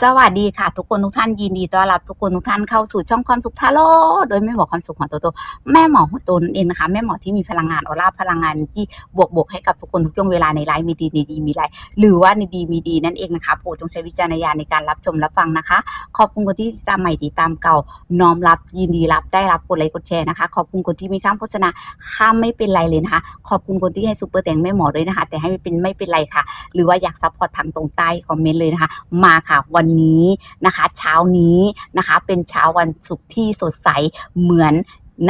สวัสดีค่ะ ทุกคนทุกท่านยินดีต้อนรับทุกคนทุกท่านเข้าสู่ช่องความสุขทาโร่โดยแม่หมอความสุขของตัวโตแม่หมอหัวโตนั่นเองนะคะแม่หมอที่มีพลังงานออร่าพลังงานที่บวกบวกให้กับทุกคนทุกช่วงเวลาในไลฟ์มีดีในดีมีไลฟ์หรือว่าในดีมีดีนั่นเองนะคะโปรดจงใช้วิจารณญาณในการรับชมรับฟังนะคะ ขอบคุณคนที่ติดตามใหม่ติดตามเก่าน้อมรับยินดีรับได้รับกดไลค์กดแชร์นะคะ ขอบคุณคนที่มีข้ามโฆษณาข้ามไม่เป็นไรเลยนะคะ ขอบคุณคนที่ให้ซุปเปอร์แต่งแม่หมอด้วยนะคะ แต่ให้ไม่เป็นไม่เป็นไรค่ะ หรือว่าอยากซัพพอร์ตทางตรงใต้คอมเมนต์เลยนะคะ มาค่ะวันนี้นะคะเช้านี้นะคะเป็นเช้าวันศุกร์ที่สดใสเหมือน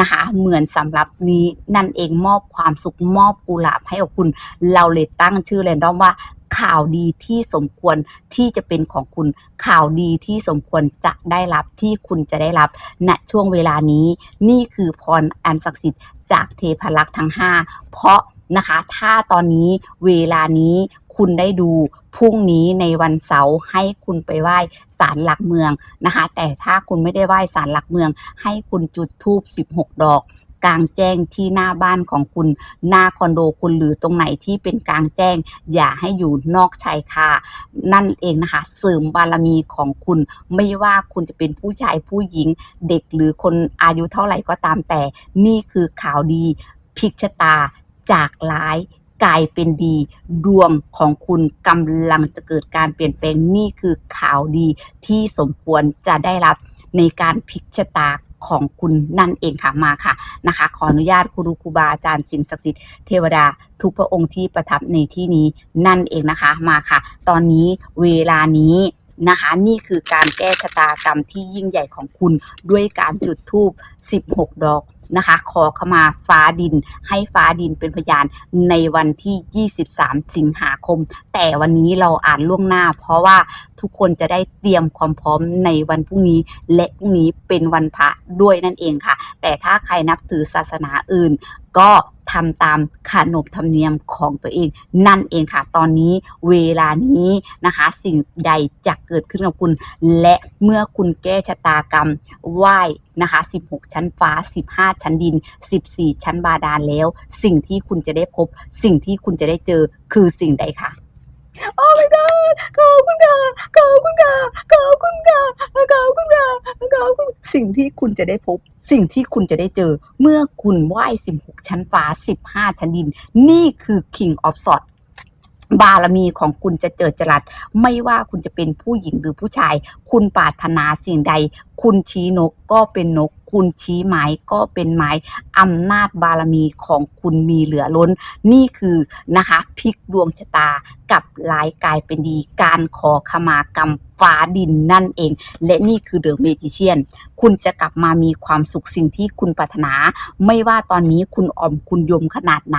นะคะเหมือนสำหรับนี้นั่นเองมอบความสุขมอบกุหลาบให้กับคุณ เราเลยตั้งชื่อแรนดอมว่าข่าวดีที่สมควรที่จะเป็นของคุณ ข่าวดีที่สมควรจะได้รับที่คุณจะได้รับณช่วงเวลานี้ นี่คือพรอันศักดิ์สิทธิ์จากเทพลักษ์ทั้ง 5 เพราะ นะคะ ถ้าตอนนี้เวลานี้คุณได้ดูพรุ่งนี้ในวันเสาร์ให้คุณไปไหว้ศาลหลักเมืองนะคะ แต่ถ้าคุณไม่ได้ไหว้ศาลหลักเมือง ให้คุณจุดธูป16 ดอกกลางแจ้งที่หน้าบ้านของคุณ หน้าคอนโดคุณหรือตรงไหนที่เป็นกลางแจ้ง อย่าให้อยู่นอกชายคานั่นเองนะคะเสริมบารมีของคุณ ไม่ว่าคุณจะเป็นผู้ชายผู้หญิง เด็กหรือคนอายุเท่าไหร่ก็ตามแต่ นี่คือข่าวดีพิกชะตา จากร้ายกลายเป็นดี ดวงของคุณกำลังจะเกิดการเปลี่ยนแปลงนี่คือข่าวดีที่สมควรจะได้รับในการพลิกชะตาของคุณนั่นเองค่ะมาค่ะนะคะ ขออนุญาตครูครูบาอาจารย์สิ่งศักดิ์สิทธิ์เทวดาทุกพระองค์ที่ประทับในที่นี้นั่นเองนะคะมาค่ะ ตอนนี้เวลานี้นะคะ นี่คือการแก้ชะตากรรมที่ยิ่งใหญ่ของคุณด้วยการจุดธูป16 ดอก นะคะ ขอขมาฟ้าดิน ให้ฟ้าดินเป็นพยานในวันที่ 23 สิงหาคม แต่วันนี้เราอ่านล่วงหน้า เพราะว่าทุกคนจะได้เตรียมความพร้อมในวันพรุ่งนี้ และพรุ่งนี้เป็นวันพระด้วยนั่นเองค่ะ แต่ถ้าใครนับถือศาสนาอื่น ก็ทำตามขนบธรรมเนียมของตัวเอง นั่นเองค่ะ ตอนนี้เวลานี้นะคะ สิ่งใดจะเกิดขึ้นกับคุณ และเมื่อคุณแก้ชะตากรรมไหว้นะคะ 16 ชั้นฟ้า 15 ชั้นดิน 14 ชั้นบาดาลแล้ว สิ่งที่คุณจะได้พบ สิ่งที่คุณจะได้เจอคือสิ่งใดคะโอ้ my god ขอบคุณค่ะขอบคุณค่ะขอบคุณค่ะขอบคุณค่ะขอบคุณสิ่งที่คุณจะได้พบ สิ่งที่คุณจะได้เจอ เมื่อคุณไหว้16 ชั้นฟ้า 15 ชั้นดิน นี่คือ king of swords บารมีของคุณจะเจิดจรัส ไม่ว่าคุณจะเป็นผู้หญิงหรือผู้ชาย คุณปรารถนาสิ่งใดคุณชี้นกก็เป็นนก คุณชี้ไม้ก็เป็นไม้อำนาจบารมีของคุณมีเหลือล้น นี่คือนะคะพลิกดวงชะตากับร้ายกลายเป็นดีการขอขมากรรมฟ้าดินนั่นเอง และนี่คือเดอะเมจิเชียน คุณจะกลับมามีความสุขสิ่งที่คุณปรารถนา ไม่ว่าตอนนี้คุณออมคุณยมขนาดไหน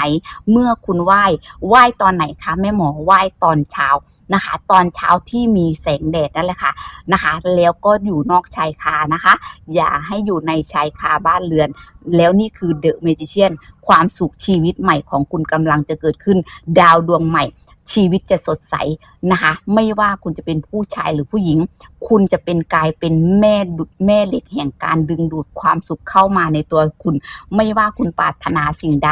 เมื่อคุณไหว้ไหว้ตอนไหนคะแม่หมอไหว้ตอนเช้า นะคะ ตอนเช้าที่มีแสงแดดนั่นแหละค่ะนะคะ แล้วก็อยู่นอกชายคานะคะ อย่าให้อยู่ในชายคาบ้านเรือน แล้วนี่คือเดอะเมจิเชียนความสุขชีวิตใหม่ของคุณกำลังจะเกิดขึ้นดาวดวงใหม่ชีวิตจะสดใสนะคะ ไม่ว่าคุณจะเป็นผู้ชายหรือผู้หญิง คุณจะเป็นกลายเป็นแม่ดุดแม่เหล็กแห่งการดึงดูดความสุขเข้ามาในตัวคุณ ไม่ว่าคุณปรารถนาสิ่งใด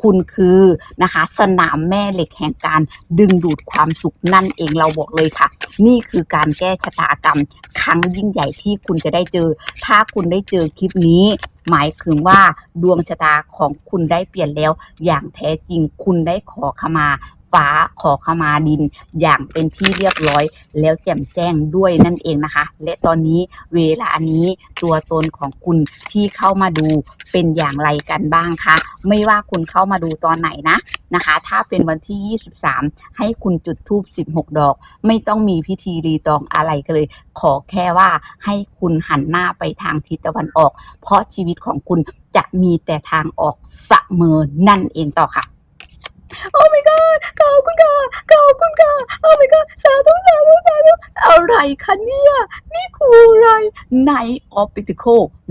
คุณคือนะคะ สนามแม่เหล็กแห่งการดึงดูดความสุขนั่นเองเราบอกเลยค่ะ นี่คือการแก้ชะตากรรม ครั้งยิ่งใหญ่ที่คุณจะได้เจอ ถ้าคุณได้เจอคลิปนี้หมายถึงว่าดวงชะตาของคุณได้เปลี่ยนแล้ว อย่างแท้จริงคุณได้ขอขมา ฟ้าขอขมาดิน อย่างเป็นที่เรียบร้อย แล้วแจ่มแจ้งด้วยนั่นเองนะคะ และตอนนี้เวลานี้ตัวตนของคุณที่เข้ามาดูเป็นอย่างไรกันบ้างคะไม่ว่าคุณเข้ามาดูตอนไหนนะนะคะ ถ้าเป็นวันที่ 23 ให้คุณจุดธูป 16 ดอก ไม่ต้องมีพิธีรีตองอะไรกันเลย ขอแค่ว่าให้คุณหันหน้าไปทางทิศตะวันออก เพราะชีวิตของคุณจะมีแต่ทางออกเสมอนั่นเองต่อค่ะ โอ้ my god ขอบคุณค่ะขอบคุณค่ะโอ้ my god สาธุสาธุสาธุอะไรคะเนี่ย นี่คืออะไรในออฟปิติโค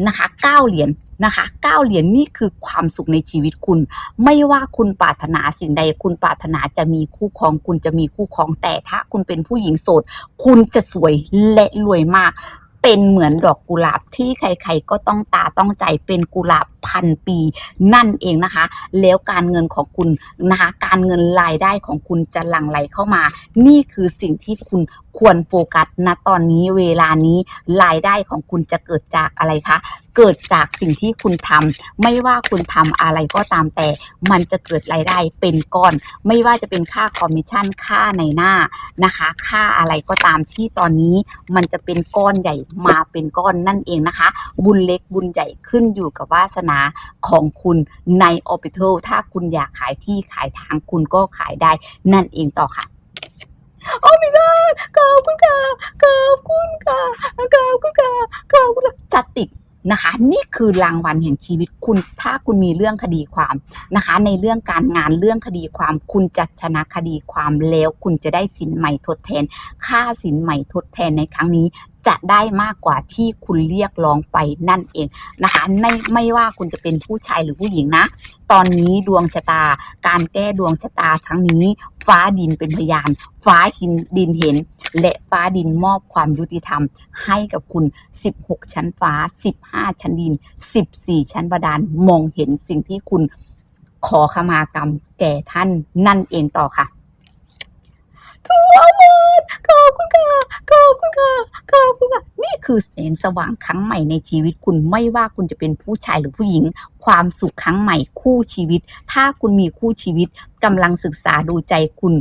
นะคะ9เหรียญนะคะ9เหรียญนี่คือความสุขในชีวิตคุณ ไม่ว่าคุณปรารถนาสิ่งใด คุณปรารถนาจะมีคู่ครอง คุณจะมีคู่ครองแต่ถ้าคุณเป็นผู้หญิงโสด คุณจะสวยและรวยมาก เป็นเหมือนดอกกุหลาบที่ใครๆก็ต้องตาต้องใจเป็นกุหลาบพันปีนั่นเองนะคะ แล้วการเงินของคุณนะคะการเงินรายได้ของคุณจะหลั่งไหลเข้ามา นี่คือสิ่งที่คุณควรโฟกัสณตอนนี้เวลานี้รายได้ของคุณจะเกิดจากอะไรคะ เกิดจากสิ่งที่คุณทำไม่ว่าคุณทำอะไรก็ตามแต่ มันจะเกิดรายได้เป็นก้อน ไม่ว่าจะเป็นค่าคอมมิชชั่นค่าในหน้านะคะ ค่าอะไรก็ตามที่ตอนนี้มันจะเป็นก้อนใหญ่มาเป็นก้อนนั่นเองนะคะ บุญเล็กบุญใหญ่ขึ้นอยู่กับวาสนาของคุณใน o r b i t a l ถ้าคุณอยากขายที่ขายทางคุณก็ขายได้นั่นเองต่อค่ะโอ้ my god ขอบคุณค่ะขอบคุณค่ะขอบคุณค่ะขอบคุณค่ะจัดติก นะคะ นี่คือรางวัลแห่งชีวิตคุณ ถ้าคุณมีเรื่องคดีความนะคะ ในเรื่องการงานเรื่องคดีความ คุณจะชนะคดีความแล้ว คุณจะได้สินใหม่ทดแทน ค่าสินใหม่ทดแทนในครั้งนี้ จะได้มากกว่าที่คุณเรียกร้องไปนั่นเองนะคะในไม่ว่าคุณจะเป็นผู้ชายหรือผู้หญิงนะ ตอนนี้ดวงชะตา การแก้ดวงชะตาทั้งนี้ ฟ้าดินเป็นพยาน ฟ้าหินดินเห็น และฟ้าดินมอบความยุติธรรม ให้กับคุณ 16 ชั้นฟ้า 15 ชั้นดิน 14 ชั้นบาดาลมองเห็นสิ่งที่คุณขอขมากรรมแก่ท่านนั่นเองต่อค่ะ ทุกคนขอบคุณค่ะขอบคุณค่ะขอบคุณค่ะนี่คือแสงสว่างครั้งใหม่ในชีวิตคุณไม่ว่าคุณจะเป็นผู้ชายหรือผู้หญิง ความสุขครั้งใหม่คู่ชีวิต ถ้าคุณมีคู่ชีวิต กำลังศึกษาดูใจคุณ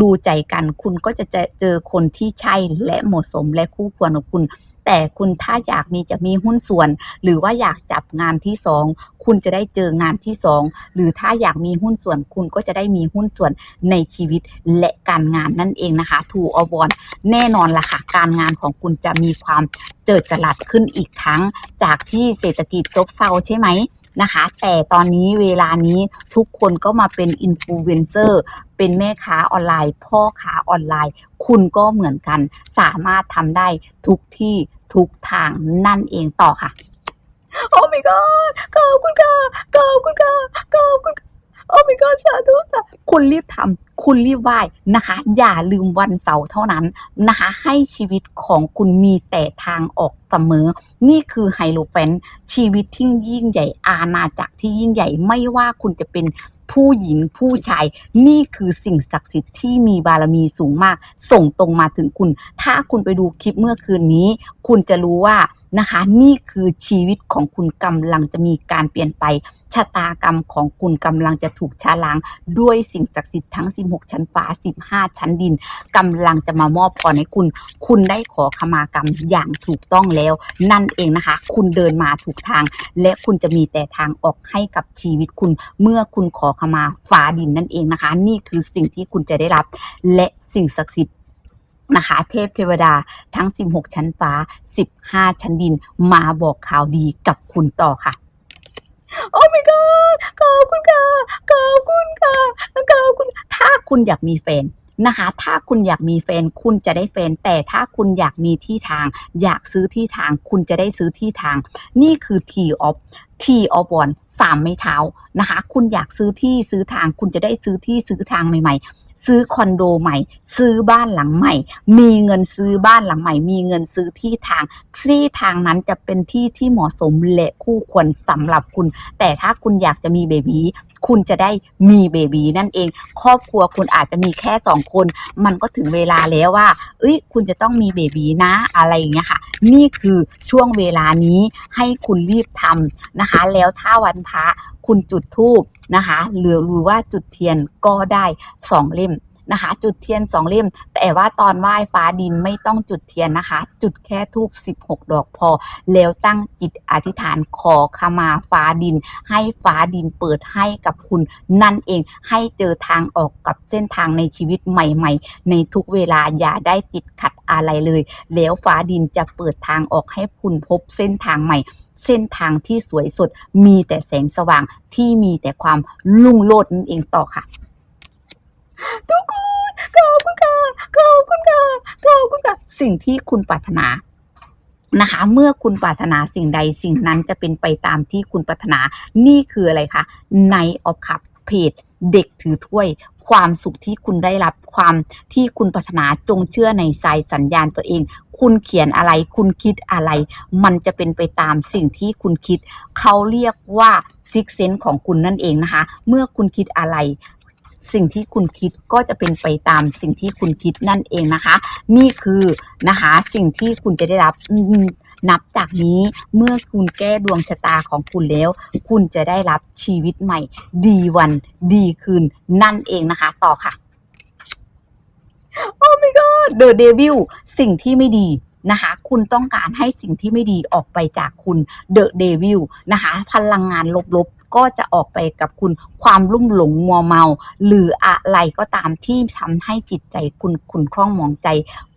ดูใจกัน คุณก็จะเจอเจอคนที่ใช่และเหมาะสมและคู่ควรของคุณ แต่คุณถ้าอยากมีจะมีหุ้นส่วน หรือว่าอยากจับงานที่สองคุณจะได้เจองานที่สองหรือถ้าอยากมีหุ้นส่วน คุณก็จะได้มีหุ้นส่วนในชีวิตและการงานนั่นเองนะคะทูอวอนแน่นอนล่ะค่ะ การงานของคุณจะมีความเจิดจรัสขึ้นอีกครั้ง จากที่เศรษฐกิจซบเซาใช่ไหม นะคะ แต่ตอนนี้เวลานี้ทุกคนก็มาเป็นอินฟลูเอนเซอร์เป็นแม่ค้าออนไลน์ พ่อค้าออนไลน์ คุณก็เหมือนกัน สามารถทำได้ทุกที่ทุกทางนั่นเองต่อค่ะ โอ้ my god ขอบคุณค่ะขอบคุณค่ะขอบคุณค่ะโอ้ my god สาธุค่ะคุณรีบทำ คุณรีบไหว้นะคะ อย่าลืมวันเสาร์เท่านั้นนะคะ ให้ชีวิตของคุณมีแต่ทางออกเสมอ นี่คือไฮโลแฟนชีวิตที่ยิ่งใหญ่อาณาจักรที่ยิ่งใหญ่ไม่ว่าคุณจะเป็นผู้หญิงผู้ชาย นี่คือสิ่งศักดิ์สิทธิ์ที่มีบารมีสูงมาก ส่งตรงมาถึงคุณ ถ้าคุณไปดูคลิปเมื่อคืนนี้ คุณจะรู้ว่านะคะ นี่คือชีวิตของคุณกำลังจะมีการเปลี่ยนไปชะตากรรมของคุณกำลังจะถูกชาล้างด้วยสิ่งศักดิ์สิทธิ์ทั้ง16 ชั้นฟ้า 15 ชั้นดินกำลังจะมามอบพรให้คุณ คุณได้ขอขมากรรมอย่างถูกต้องแล้ว นั่นเองนะคะ คุณเดินมาถูกทาง และคุณจะมีแต่ทางออกให้กับชีวิตคุณ เมื่อคุณขอขมาฟ้าดินนั่นเองนะคะ นี่คือสิ่งที่คุณจะได้รับ และสิ่งศักดิ์สิทธิ์นะคะเทพเทวดาทั้ง 16 ชั้นฟ้า 15 ชั้นดิน มาบอกข่าวดีกับคุณต่อค่ะ โอ้ my god ขอบคุณค่ะ ขอบคุณค่ะ ขอบคุณ ถ้าคุณอยากมีแฟนนะคะ ถ้าคุณอยากมีแฟนคุณจะได้แฟน แต่ถ้าคุณอยากมีที่ทาง อยากซื้อที่ทาง คุณจะได้ซื้อที่ทาง นี่คือ T of T of One สามไม้เท้านะคะ คุณอยากซื้อที่ซื้อทางคุณจะได้ซื้อที่ซื้อทางใหม่ ๆ ซื้อคอนโดใหม่ ซื้อบ้านหลังใหม่ มีเงินซื้อบ้านหลังใหม่ มีเงินซื้อที่ทางที่ทางนั้นจะเป็นที่ที่เหมาะสมและคู่ควรสำหรับคุณ แต่ถ้าคุณอยากจะมีเบบี คุณจะได้มีเบบีนั่นเอง ครอบครัวคุณอาจจะมีแค่สองคน มันก็ถึงเวลาแล้วว่า เอ้ย คุณจะต้องมีเบบีนะอะไรอย่างเงี้ยค่ะ นี่คือช่วงเวลานี้ให้คุณรีบทำนะคะ แล้วถ้าวันพระคุณจุดธูปนะคะหรือรู้ว่าจุดเทียนก็ได้สองเล่ม นะคะ จุดเทียนสองเล่ม แต่ว่าตอนไหว้ฟ้าดินไม่ต้องจุดเทียนนะคะ จุดแค่ทูบ16 ดอกพอ แล้วตั้งจิตอธิษฐานขอขมาฟ้าดิน ให้ฟ้าดินเปิดให้กับคุณนั่นเองให้เจอทางออกกับเส้นทางในชีวิตใหม่ ๆ ในทุกเวลาอย่าได้ติดขัดอะไรเลย แล้วฟ้าดินจะเปิดทางออกให้คุณพบเส้นทางใหม่ เส้นทางที่สวยสดมีแต่แสงสว่างที่มีแต่ความลุ่งโลดนั่นเองต่อค่ะ ทุกคนขอบคุณค่ะขอบคุณค่ะขอบคุณค่ะสิ่งที่คุณปรารถนานะคะ เมื่อคุณปรารถนาสิ่งใดสิ่งนั้นจะเป็นไปตามที่คุณปรารถนา นี่คืออะไรคะในออฟคัพเพจเด็กถือถ้วย ความสุขที่คุณได้รับความที่คุณปรารถนาจงเชื่อในสายสัญญาณตัวเอง คุณเขียนอะไร คุณคิดอะไร มันจะเป็นไปตามสิ่งที่คุณคิด เขาเรียกว่าซิกเซนของคุณนั่นเองนะคะ เมื่อคุณคิดอะไร สิ่งที่คุณคิดก็จะเป็นไปตามสิ่งที่คุณคิดนั่นเองนะคะ นี่คือนะคะสิ่งที่คุณจะได้รับนับจากนี้เมื่อคุณแก้ดวงชะตาของคุณแล้ว คุณจะได้รับชีวิตใหม่ ดีวันดีคืนนั่นเองนะคะ ต่อค่ะโอ้ my god the devil สิ่งที่ไม่ดีนะคะ คุณต้องการให้สิ่งที่ไม่ดีออกไปจากคุณ the devil นะคะ พลังงานลบๆ ก็จะออกไปกับคุณความลุ่มหลงมัวเมา หรืออะไรก็ตามที่ทำให้จิตใจคุณคุณคล่องมองใจ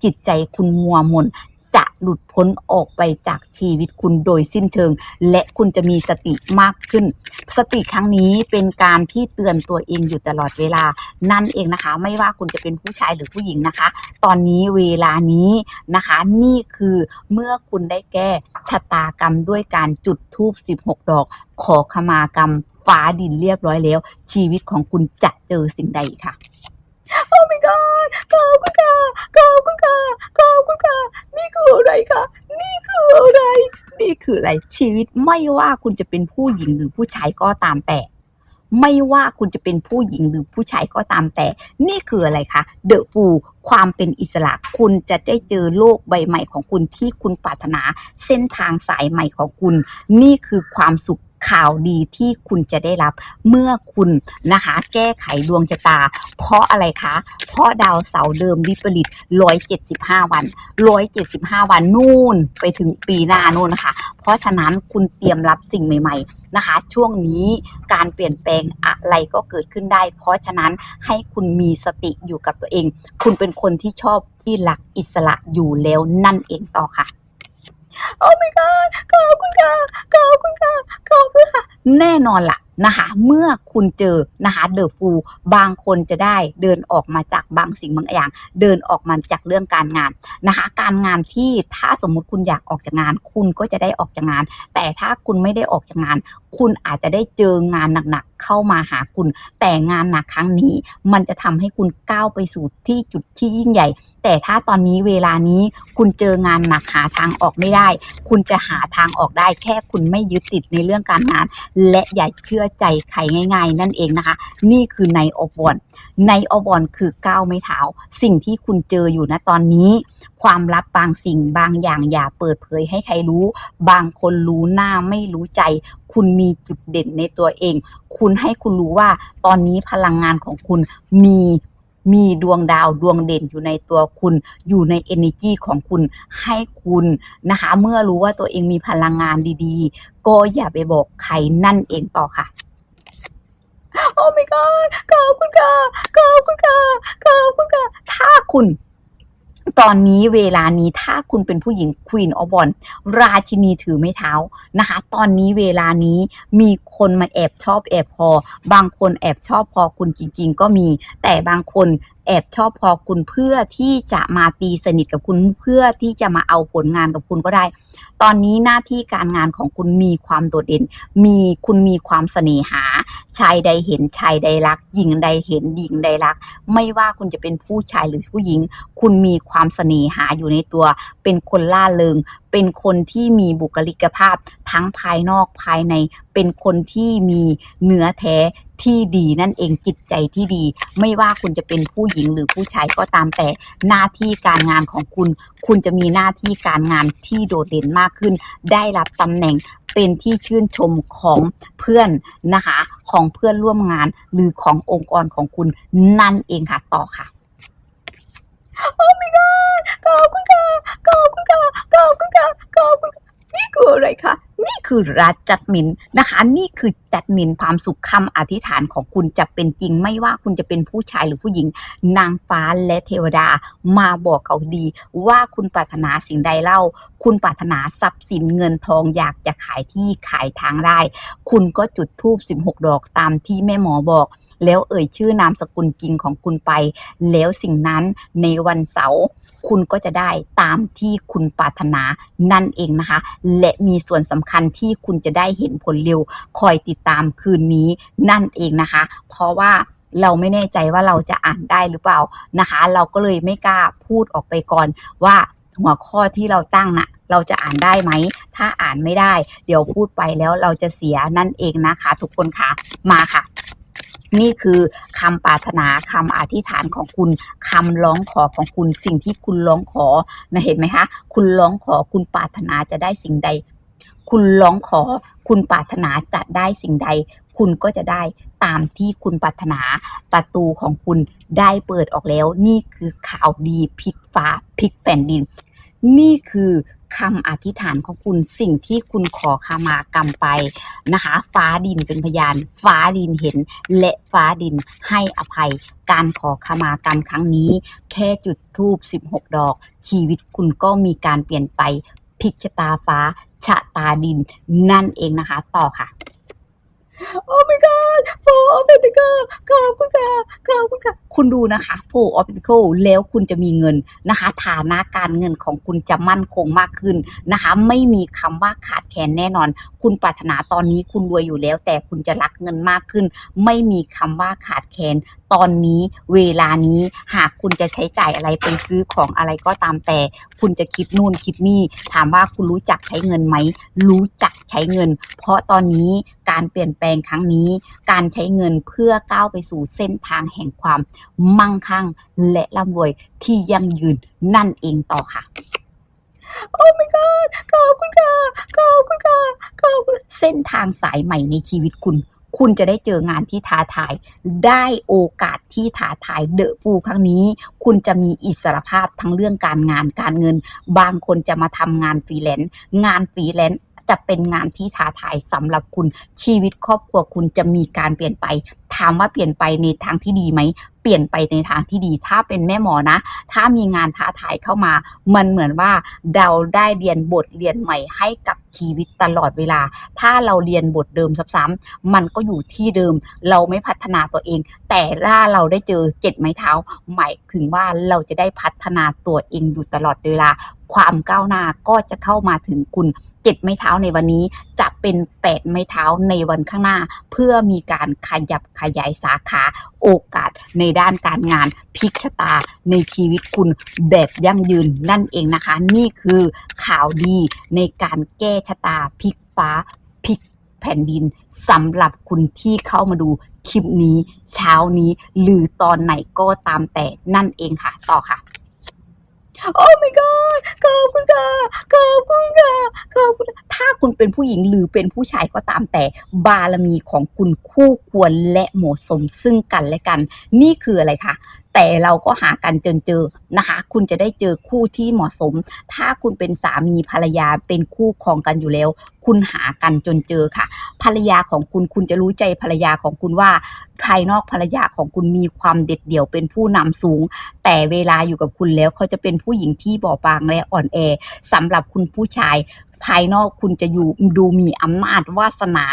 จิตใจคุณมัวมน จะหลุดพ้นออกไปจากชีวิตคุณโดยสิ้นเชิง และคุณจะมีสติมากขึ้น สติครั้งนี้เป็นการที่เตือนตัวเองอยู่ตลอดเวลา นั่นเองนะคะ ไม่ว่าคุณจะเป็นผู้ชายหรือผู้หญิงนะคะ ตอนนี้เวลานี้นะคะ นี่คือเมื่อคุณได้แก้ชะตากรรมด้วยการจุดธูป16 ดอก ขอขมากรรมฟ้าดินเรียบร้อยแล้ว ชีวิตของคุณจะเจอสิ่งใดค่ะ my god ขอบคุณค่ะ ขอบคุณค่ะ ขอบคุณค่ะ นี่คืออะไรคะ นี่คืออะไร นี่คืออะไร ชีวิตไม่ว่าคุณจะเป็นผู้หญิงหรือผู้ชายก็ตามแต่ ไม่ว่าคุณจะเป็นผู้หญิงหรือผู้ชายก็ตามแต่ นี่คืออะไรคะ เดอะฟูความเป็นอิสระคุณจะได้เจอโลกใบใหม่ของคุณที่คุณปรารถนา เส้นทางสายใหม่ของคุณ นี่คือความสุข ข่าวดีที่คุณจะได้รับเมื่อคุณนะคะ แก้ไขดวงชะตา เพราะอะไรคะ เพราะดาวเสาร์เดิมวิปริต175 วัน 175 วันนู่นไปถึงปีหน้านู่นนะคะ เพราะฉะนั้นคุณเตรียมรับสิ่งใหม่ๆนะคะ ช่วงนี้การเปลี่ยนแปลงอะไรก็เกิดขึ้นได้ เพราะฉะนั้นให้คุณมีสติอยู่กับตัวเอง คุณเป็นคนที่ชอบที่รักอิสระอยู่แล้วนั่นเองต่อค่ะ โอ้ my god ขอบคุณค่ะ ขอบคุณค่ะ ขอบคุณค่ะ แน่นอนละ่ะนะคะเมื่อคุณเจอนะคะเดอะฟูบางคนจะได้เดินออกมาจากบางสิ่งบางอย่าง เดินออกมาจากเรื่องการงานนะคะการงานที่ถ้าสมมุติคุณอยากออกจากงาน คุณก็จะได้ออกจากงาน แต่ถ้าคุณไม่ได้ออกจากงาน คุณอาจจะได้เจองานหนักๆเข้ามาหาคุณ แต่งานหนักครั้งนี้ มันจะทำให้คุณก้าวไปสู่ที่จุดที่ยิ่งใหญ่ แต่ถ้าตอนนี้เวลานี้คุณเจองานหนักหาทางออกไม่ได้ คุณจะหาทางออกได้แค่คุณไม่ยึดติดในเรื่องการงาน และอย่าเชื่อใจใครง่าย ๆ นั่นเองนะคะ นี่คือในอบอนในอบอนคือก้าวไม่เท้าสิ่งที่คุณเจออยู่นะตอนนี้ ความลับบางสิ่งบางอย่างอย่าเปิดเผยให้ใครรู้ บางคนรู้หน้าไม่รู้ใจ คุณมีจุดเด่นในตัวเอง คุณให้คุณรู้ว่าตอนนี้พลังงานของคุณมี มีดวงดาวดวงเด่นอยู่ในตัวคุณ อยู่ใน energy ของคุณให้คุณนะคะ เมื่อรู้ว่าตัวเองมีพลังงานดีๆ ก็อย่าไปบอกใครนั่นเองต่อค่ะโอ้ my god ขอบคุณค่ะขอบคุณค่ะขอบคุณค่ะถ้าคุณ ตอนนี้เวลานี้ถ้าคุณเป็นผู้หญิง Queen of w a n ราชินีถือไม้เท้านะคะ ตอนนี้เวลานี้มีคนมาแอบชอบแอบพอ บางคนแอบชอบพอคุณจริง ๆ ก็มี แต่บางคน แอบชอบพอคุณเพื่อที่จะมาตีสนิทกับคุณเพื่อที่จะมาเอาผลงานกับคุณก็ได้ ตอนนี้หน้าที่การงานของคุณมีความโดดเด่น มีคุณมีความเสน่หา ชายใดเห็นชายใดรัก หญิงใดเห็นหญิงใดรัก ไม่ว่าคุณจะเป็นผู้ชายหรือผู้หญิง คุณมีความเสน่หาอยู่ในตัว เป็นคนล่าเริง เป็นคนที่มีบุคลิกภาพทั้งภายนอกภายใน เป็นคนที่มีเนื้อแท้ที่ดีนั่นเองจิตใจที่ดี ไม่ว่าคุณจะเป็นผู้หญิงหรือผู้ชายก็ตามแต่หน้าที่การงานของคุณ คุณจะมีหน้าที่การงานที่โดดเด่นมากขึ้น ได้รับตำแหน่งเป็นที่ชื่นชมของเพื่อนนะคะ ของเพื่อนร่วมงานหรือขององค์กรของคุณนั่นเองค่ะต่อค่ะโอ้ my god ขอบคุณค่ะขอบคุณค่ะขอบคุณค่ะขอบคุณค่ะ นี่คืออะไรคะ นี่คือรัฐจัดมินนะคะ นี่คือจัดมินความสุขคำอธิษฐานของคุณจะเป็นจริง ไม่ว่าคุณจะเป็นผู้ชายหรือผู้หญิง นางฟ้าและเทวดามาบอกเขาดี ว่าคุณปรารถนาสิ่งใดเล่า คุณปรารถนาทรัพย์สินเงินทองอยากจะขายที่ขายทางได้ คุณก็จุดธูป16 ดอกตามที่แม่หมอบอก แล้วเอ่ยชื่อนามสกุลจริงของคุณไป แล้วสิ่งนั้นในวันเสาร์ คุณก็จะได้ตามที่คุณปรารถนานั่นเองนะคะ และมีส่วนสำคัญที่คุณจะได้เห็นผลเร็ว คอยติดตามคืนนี้นั่นเองนะคะ เพราะว่าเราไม่แน่ใจว่าเราจะอ่านได้หรือเปล่านะคะ เราก็เลยไม่กล้าพูดออกไปก่อนว่าหัวข้อที่เราตั้งน่ะ เราจะอ่านได้ไหม ถ้าอ่านไม่ได้ เดี๋ยวพูดไปแล้วเราจะเสียนั่นเองนะคะ ทุกคนคะมาค่ะ นี่คือคำปรารถนาคำอธิษฐานของคุณคำร้องขอของคุณสิ่งที่คุณร้องขอนะเห็นไหมคะ คุณร้องขอคุณปรารถนาจะได้สิ่งใด คุณร้องขอคุณปรารถนาจะได้สิ่งใด คุณก็จะได้ตามที่คุณปรารถนาประตูของคุณได้เปิดออกแล้ว นี่คือข่าวดีพลิกฟ้าพลิกแผ่นดิน นี่คือ คำอธิษฐานของคุณสิ่งที่คุณขอขมากรรมไปนะคะ ฟ้าดินเป็นพยาน ฟ้าดินเห็น และฟ้าดินให้อภัย การขอขมากรรมครั้งนี้ แค่จุดทูบ16 ดอก ชีวิตคุณก็มีการเปลี่ยนไปพลิกชะตาฟ้าชะตาดินนั่นเองนะคะ ต่อค่ะ โอ้ my god โฟออฟเ t ติเกอร์ขอบคุณค่ะขอบคุณค่ะคุณดูนะคะโฟออฟเ t ติเกแล้วคุณจะมีเงินนะคะ ฐานะการเงินของคุณจะมั่นคงมากขึ้นนะคะ ไม่มีคำว่าขาดแคลนแน่นอน คุณปรารถนาตอนนี้คุณรวยอยู่แล้ว แต่คุณจะรักเงินมากขึ้น ไม่มีคำว่าขาดแคลนตอนนี้เวลานี้หากคุณจะใช้จ่ายอะไรไปซื้อของอะไรก็ตามแต่ คุณจะคิดนู่นคิดนี่ ถามว่าคุณรู้จักใช้เงินไหม รู้จักใช้เงิน เพราะตอนนี้การเปลี่ยนแปลงครั้งนี้ การใช้เงินเพื่อก้าวไปสู่เส้นทางแห่งความมั่งคั่ง และร่ำรวยที่ยั่งยืนนั่นเองต่อค่ะโอ้ my god ขอบคุณค่ะขอบคุณค่ะขอบคุณเส้นทางสายใหม่ในชีวิตคุณคุณจะได้เจองานที่ท้าทาย ได้โอกาสที่ท้าทายเดอะฟูครั้งนี้ คุณจะมีอิสรภาพทั้งเรื่องการงานการเงิน บางคนจะมาทำงานฟรีแลนซ์ งานฟรีแลนซ์ จะเป็นงานที่ท้าทายสำหรับคุณชีวิตครอบครัวคุณจะมีการเปลี่ยนไป ถามว่าเปลี่ยนไปในทางที่ดีไหมเปลี่ยนไปในทางที่ดี ถ้าเป็นแม่หมอนะ ถ้ามีงานท้าทายเข้ามา มันเหมือนว่าเราได้เรียนบทเรียนใหม่ให้กับชีวิตตลอดเวลา ถ้าเราเรียนบทเดิมซ้ำๆมันก็อยู่ที่เดิม เราไม่พัฒนาตัวเอง แต่ถ้าเราได้เจอเจ็ดไม้เท้า หมายถึงว่าเราจะได้พัฒนาตัวเองอยู่ตลอดเวลา ความก้าวหน้าก็จะเข้ามาถึงคุณเจ็ดไม้เท้าในวันนี้ จะเป็นแปดไม้เท้าในวันข้างหน้า เพื่อมีการขยับขขยายสาขาโอกาสในด้านการงานพลิกชะตาในชีวิตคุณแบบยั่งยืนนั่นเองนะคะ นี่คือข่าวดีในการแก้ชะตาพลิกฟ้าพลิกแผ่นดินสำหรับคุณที่เข้ามาดูคลิปนี้เช้านี้ หรือตอนไหนก็ตามแต่นั่นเองค่ะ ต่อค่ะ โอ้ my god ขอบคุณค่ะ ขอบคุณค่ะ ขอบคุณ ถ้าคุณเป็นผู้หญิงหรือเป็นผู้ชายก็ตามแต่ บารมีของคุณคู่ควรและเหมาะสมซึ่งกันและกัน นี่คืออะไรคะ แต่เราก็หากันจนเจอนะคะ คุณจะได้เจอคู่ที่เหมาะสม ถ้าคุณเป็นสามีภรรยาเป็นคู่ครองกันอยู่แล้ว คุณหากันจนเจอค่ะ ภรรยาของคุณคุณจะรู้ใจภรรยาของคุณว่าภายนอกภรรยาของคุณมีความเด็ดเดี่ยวเป็นผู้นำสูง แต่เวลาอยู่กับคุณแล้วเขาจะเป็นผู้หญิงที่บอบบางและอ่อนแอสำหรับคุณผู้ชาย ภายนอกคุณจะอยู่ดูมีอำนาจวาสนา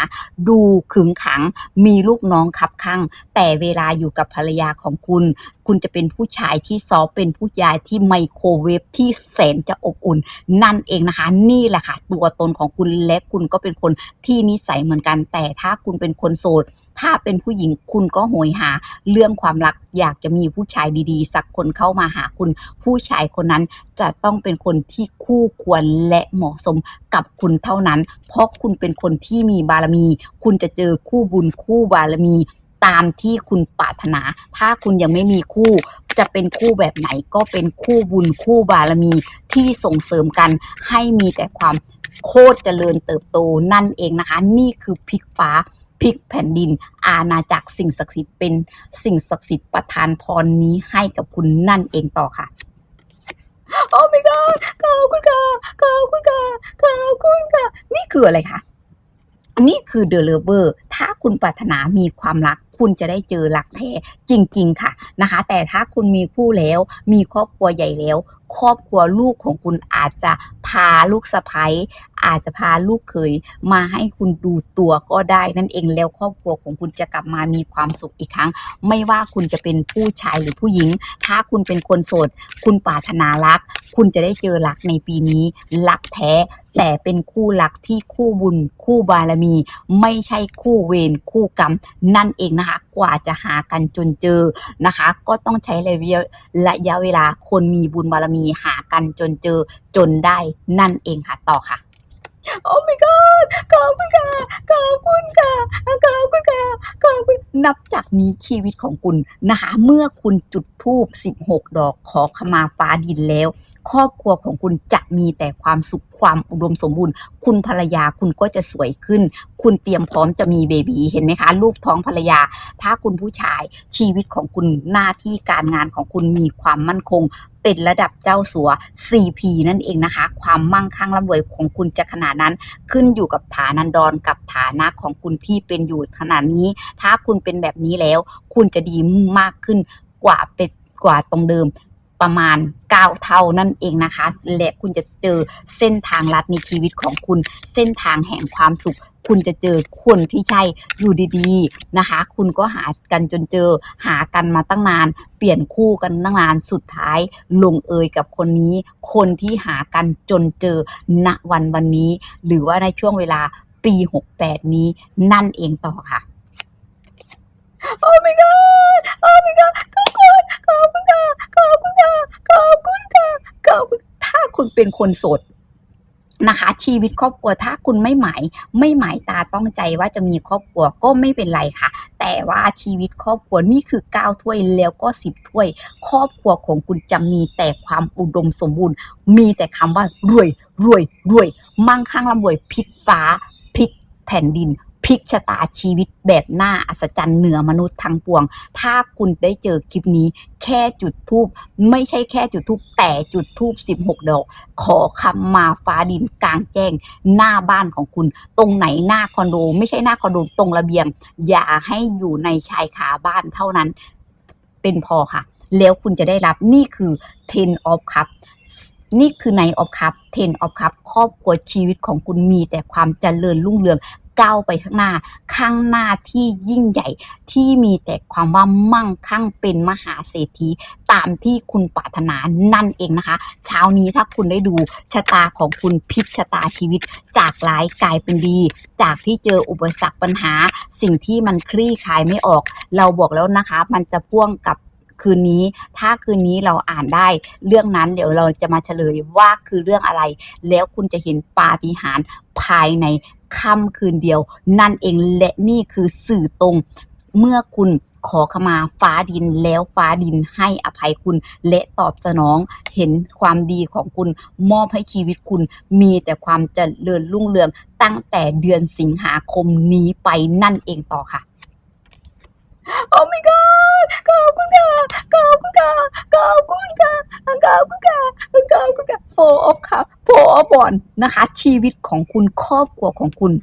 ดูขึงขัง มีลูกน้องขับข้างแต่เวลาอยู่กับภรรยาของคุณคุณจะเป็นผู้ชายที่ซอฟเป็นผู้ชายที่ไมโครเวฟที่แสนจะอบอุ่น นั่นเองนะคะ นี่แหละค่ะ ตัวตนของคุณและคุณก็เป็นคนที่นิสัยเหมือนกัน แต่ถ้าคุณเป็นคนโสด ถ้าเป็นผู้หญิงคุณก็โหยหา เรื่องความรักอยากจะมีผู้ชายดีๆ สักคนเข้ามาหาคุณ ผู้ชายคนนั้นจะต้องเป็นคนที่คู่ควรและเหมาะสมกับคุณเท่านั้น เพราะคุณเป็นคนที่มีบารมี คุณจะเจอคู่บุญคู่บารมี ตามที่คุณปรารถนา ถ้าคุณยังไม่มีคู่ จะเป็นคู่แบบไหนก็เป็นคู่บุญคู่บารมีที่ส่งเสริมกันให้มีแต่ความโคตรเจริญเติบโตนั่นเองนะคะ นี่คือพลิกฟ้าพลิกแผ่นดิน อาณาจักรสิ่งศักดิ์สิทธิ์เป็นสิ่งศักดิ์สิทธิ์ประทานพรนี้ให้กับคุณนั่นเองต่อค่ะโอ้ my god ขอบคุณค่ะขอบคุณค่ะขอบคุณค่ะ นี่คืออะไรคะันนี้คือเดลิเวอร์ถ้าคุณปรารถนามีความรัก คุณจะได้เจอรักแท้จริง ๆ ค่ะนะคะ แต่ถ้าคุณมีคู่แล้ว มีครอบครัวใหญ่แล้ว ครอบครัวลูกของคุณอาจจะพาลูกสะใภ้ อาจจะพาลูกเขยมาให้คุณดูตัวก็ได้นั่นเองแล้วครอบครัวของคุณจะกลับมามีความสุขอีกครั้ง ไม่ว่าคุณจะเป็นผู้ชายหรือผู้หญิง ถ้าคุณเป็นคนโสด คุณปรารถนารัก คุณจะได้เจอรักในปีนี้รักแท้แต่เป็นคู่รักที่คู่บุญคู่บารมี ไม่ใช่คู่เวรคู่กรรม นั่นเองนะคะ กว่าจะหากันจนเจอนะคะ ก็ต้องใช้ระยะระยะเวลาคนมีบุญบารมีหากันจนเจอจนได้นั่นเองค่ะต่อค่ะ โอ้ my god ขอบคุณค่ะ ขอบคุณค่ะ ขอบคุณค่ะ ขอบคุณ นับจากนี้ชีวิตของคุณนะคะเมื่อคุณจุดธูป16 ดอกขอขมาฟ้าดินแล้ว ครอบครัวของคุณจะมีแต่ความสุขความอุดมสมบูรณ์ คุณภรรยาคุณก็จะสวยขึ้น คุณเตรียมพร้อมจะมีเบบีเห็นไหมคะรูปท้องภรรยา ถ้าคุณผู้ชายชีวิตของคุณหน้าที่การงานของคุณมีความมั่นคง เป็นระดับเจ้าสัว CP นั่นเองนะคะ ความมั่งคั่งร่ำรวยของคุณจะขนาดนั้นขึ้นอยู่กับฐานันดรกับฐานะของคุณที่เป็นอยู่ขนาดนี้ ถ้าคุณเป็นแบบนี้แล้ว คุณจะดีมากขึ้นกว่าเป็นกว่าตรงเดิม ประมาณ 9 เท่านั่นเองนะคะ และคุณจะเจอเส้นทางลัดในชีวิตของคุณ เส้นทางแห่งความสุข คุณจะเจอคนที่ใช่อยู่ดีๆนะคะ คุณก็หากันจนเจอหากันมาตั้งนาน เปลี่ยนคู่กันตั้งนานสุดท้าย ลงเอยกับคนนี้ คนที่หากันจนเจอณวันวันนี้ หรือว่าในช่วงเวลาปี 68 นี้นั่นเองต่อค่ะโอ้ my god โอ้ my god คุณขอบคุณค่ะขอบคุณค่ะขอบคุณค่ะขอบคุณถ้าคุณเป็นคนโสดนะคะ ชีวิตครอบครัวถ้าคุณไม่หมายไม่หมายตาต้องใจว่าจะมีครอบครัวก็ไม่เป็นไรค่ะ แต่ว่าชีวิตครอบครัวนี่คือ9ถ้วยแล้วก็ 10ถ้วย ครอบครัวของคุณจะมีแต่ความอุดมสมบูรณ์ มีแต่คำว่ารวยรวยรวย มั่งคั่งร่ำรวยพลิกฟ้าพลิกแผ่นดิน พลิกชะตาชีวิตแบบหน้าอัศจรรย์เหนือมนุษย์ทั้งปวง ถ้าคุณได้เจอคลิปนี้ แค่จุดทูบไม่ใช่แค่จุดทูบแต่จุดทูบ16 ดอก ขอคำมาฟ้าดินกลางแจ้ง หน้าบ้านของคุณ ตรงไหนหน้าคอนโด ไม่ใช่หน้าคอนโดตรงระเบียง อย่าให้อยู่ในชายคาบ้านเท่านั้น เป็นพอค่ะ แล้วคุณจะได้รับนี่คือ ten of cup นี่คือ Nine of cup ten of cup ครอบครัวชีวิตของคุณมีแต่ความเจริญรุ่งเรือง ก้าวไปข้างหน้า ข้างหน้าที่ยิ่งใหญ่ที่มีแต่ความว่ามั่งคั่งเป็นมหาเศรษฐีตามที่คุณปรารถนานั่นเองนะคะ เช้านี้ถ้าคุณได้ดูชะตาของคุณพลิกชะตาชีวิต จากร้ายกลายเป็นดี จากที่เจออุปสรรคปัญหา สิ่งที่มันคลี่คลายไม่ออก เราบอกแล้วนะคะ มันจะพ่วงกับ คืนนี้ ถ้าคืนนี้เราอ่านได้เรื่องนั้นเดี๋ยวเราจะมาเฉลยว่าคือเรื่องอะไร แล้วคุณจะเห็นปาฏิหาริย์ภายในค่ำคืนเดียว นั่นเองและนี่คือสื่อตรงเมื่อคุณขอขมาฟ้าดินแล้วฟ้าดินให้อภัยคุณ และตอบสนองเห็นความดีของคุณมอบให้ชีวิตคุณ มีแต่ความเจริญรุ่งเรืองตั้งแต่เดือนสิงหาคมนี้ไปนั่นเองต่อค่ะ โอ้ my god ขอบคุณค่ะขอบคุณค่ะขอบคุณค่ะขอบคุณค่ะขอบคุณค่ะ four of cup four of one นะคะ ชีวิตของคุณครอบครัวของคุณ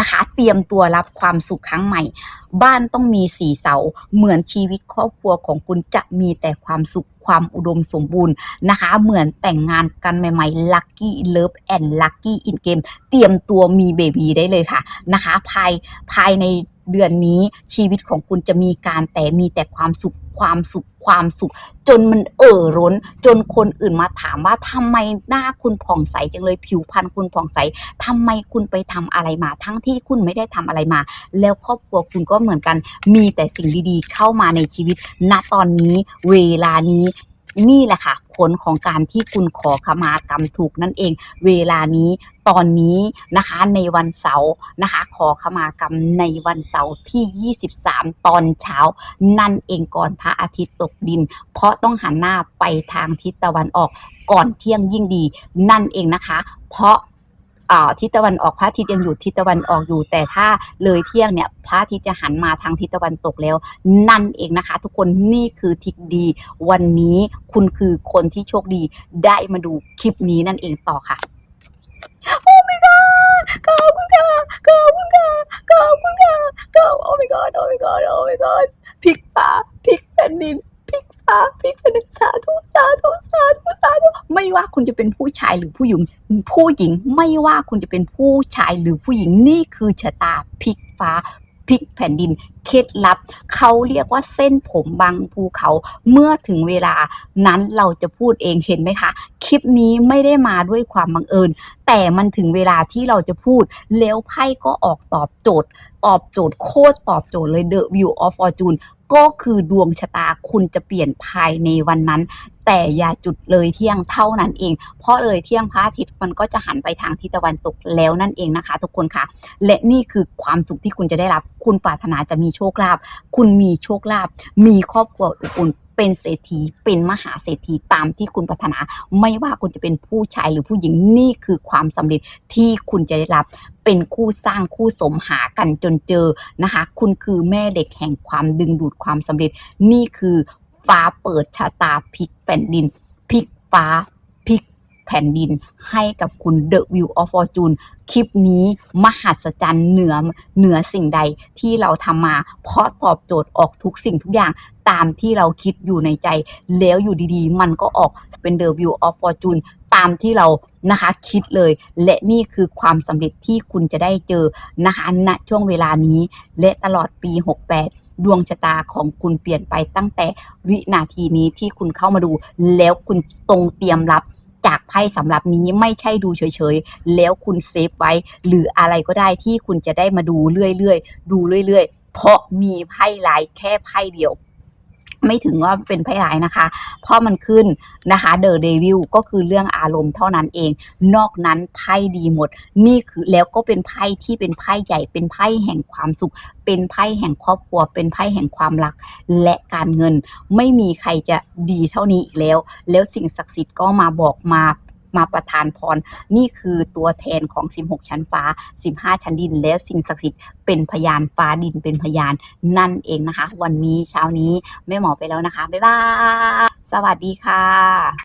นะคะ เตรียมตัวรับความสุขครั้งใหม่ บ้านต้องมีสีเสา เหมือนชีวิตครอบครัวของคุณจะมีแต่ความสุขความอุดมสมบูรณ์นะคะ เหมือนแต่งงานกันใหม่ๆ lucky love and lucky in game เตรียมตัวมีเบบีได้เลยค่ะนะคะ ภายภายในเดือนนี้ชีวิตของคุณจะมีการแต่มีแต่ความสุขความสุขความสุข จนมันเอ่อร้น จนคนอื่นมาถามว่าทำไมหน้าคุณผ่องใสจังเลยผิวพรรณคุณผ่องใสทำไมคุณไปทำอะไรมา ทั้งที่คุณไม่ได้ทำอะไรมา แล้วครอบครัวคุณก็เหมือนกัน มีแต่สิ่งดีๆ เข้ามาในชีวิตณตอนนี้ เวลานี้ นี่แหละค่ะ ผลของการที่คุณขอขมากรรมถูกนั่นเอง เวลานี้ตอนนี้นะคะในวันเสาร์นะคะ ขอขมากรรมในวันเสาร์ที่ 23 ตอนเช้า นั่นเองก่อนพระอาทิตย์ตกดิน เพราะต้องหันหน้าไปทางทิศตะวันออกก่อนเที่ยงยิ่งดี นั่นเองนะคะ เพราะ ทิศตะวันออกพระอาทิตย์ยังอยู่ทิศตะวันออกอยู่ แต่ถ้าเลยเที่ยงเนี่ยพระอาทิตย์จะหันมาทางทิศตะวันตกแล้ว นั่นเองนะคะ ทุกคนนี่คือทิศดี วันนี้คุณคือคนที่โชคดีได้มาดูคลิปนี้นั่นเองต่อค่ะโอ้ my god ขอบคุณค่ะขอบคุณค่ะขอบคุณค่ะขอบโอ้ my god โอ้ my god โอ้ my god พลิกฟ้าพลิกแผ่นดินาตาพลิกแผ่นดินสาธุสาธุสาธุสาธุไม่ว่าคุณจะเป็นผู้ชายหรือผู้หญิง ผู้หญิงไม่ว่าคุณจะเป็นผู้ชายหรือผู้หญิงนี่คือชะตาพลิกฟ้า พลิกแผ่นดินเคล็ดลับ เขาเรียกว่าเส้นผมบางภูเขาเมื่อถึงเวลานั้นเราจะพูดเองเห็นไหมคะ คลิปนี้ไม่ได้มาด้วยความบังเอิญ แต่มันถึงเวลาที่เราจะพูด แล้วไพ่ก็ออกตอบโจทย์ ตอบโจทย์โคตรตอบโจทย์เลย The View of Fortune ก็คือดวงชะตาคุณจะเปลี่ยนภายในวันนั้น แต่อย่าจุดเลยเที่ยงเท่านั้นเอง เพราะเลยเที่ยงพระอาทิตย์มันก็จะหันไปทางทิศตะวันตกแล้วนั่นเองนะคะ ทุกคนค่ะ และนี่คือความสุขที่คุณจะได้รับ คุณปรารถนาจะมีโชคลาภคุณมีโชคลาภมีครอบครัวอบอุ่นเป็นเศรษฐีเป็นมหาเศรษฐีตามที่คุณปรารถนา ไม่ว่าคุณจะเป็นผู้ชายหรือผู้หญิงนี่คือความสำเร็จที่คุณจะได้รับเป็นคู่สร้างคู่สมหากันจนเจอนะคะ คุณคือแม่เหล็กแห่งความดึงดูดความสำเร็จ นี่คือ ฟ้าเปิดชะตาพลิกแผ่นดินพลิกฟ้าพลิกแผ่นดินให้กับคุณ The View of Fortune คลิปนี้มหัศจรรย์เหนือเหนือสิ่งใดที่เราทำมา เพราะตอบโจทย์ออกทุกสิ่งทุกอย่างตามที่เราคิดอยู่ในใจ แล้วอยู่ดีๆ มันก็ออกเป็น The View of Fortune ตามที่เรานะคะคิดเลย และนี่คือความสำเร็จที่คุณจะได้เจอนะคะณช่วงเวลานี้และตลอดปี 68 ดวงชะตาของคุณเปลี่ยนไปตั้งแต่วินาทีนี้ที่คุณเข้ามาดู แล้วคุณตรงเตรียมรับจากไพ่สำหรับนี้ไม่ใช่ดูเฉยๆ แล้วคุณเซฟไว้ หรืออะไรก็ได้ที่คุณจะได้มาดูเรื่อยๆ ดูเรื่อยๆ เพราะมีไพ่ลายแค่ไพ่เดียว ไม่ถึงว่าเป็นพ่ลายนะคะ เพราะมันขึ้นนะคะเดอะเดวิลก็คือเรื่องอารมณ์เท่านั้นเอง นอกนั้นไพ่ดีหมด นี่คือแล้วก็เป็นไพ่ที่เป็นไพ่ใหญ่เป็นไพ่แห่งความสุข เป็นไพ่แห่งครอบครัว เป็นไพ่แห่งความรัก และการเงินไม่มีใครจะดีเท่านี้อีกแล้ว แล้วสิ่งศักดิ์สิทธิ์ก็มาบอกมา มาประทานพร นี่คือตัวแทนของ 16 ชั้นฟ้า 15 ชั้นดิน แล้วสิ่งศักดิ์สิทธิ์เป็นพยานฟ้าดินเป็นพยานนั่นเองนะคะ วันนี้เช้านี้แม่หมอไปแล้วนะคะ บ๊ายบาย สวัสดีค่ะ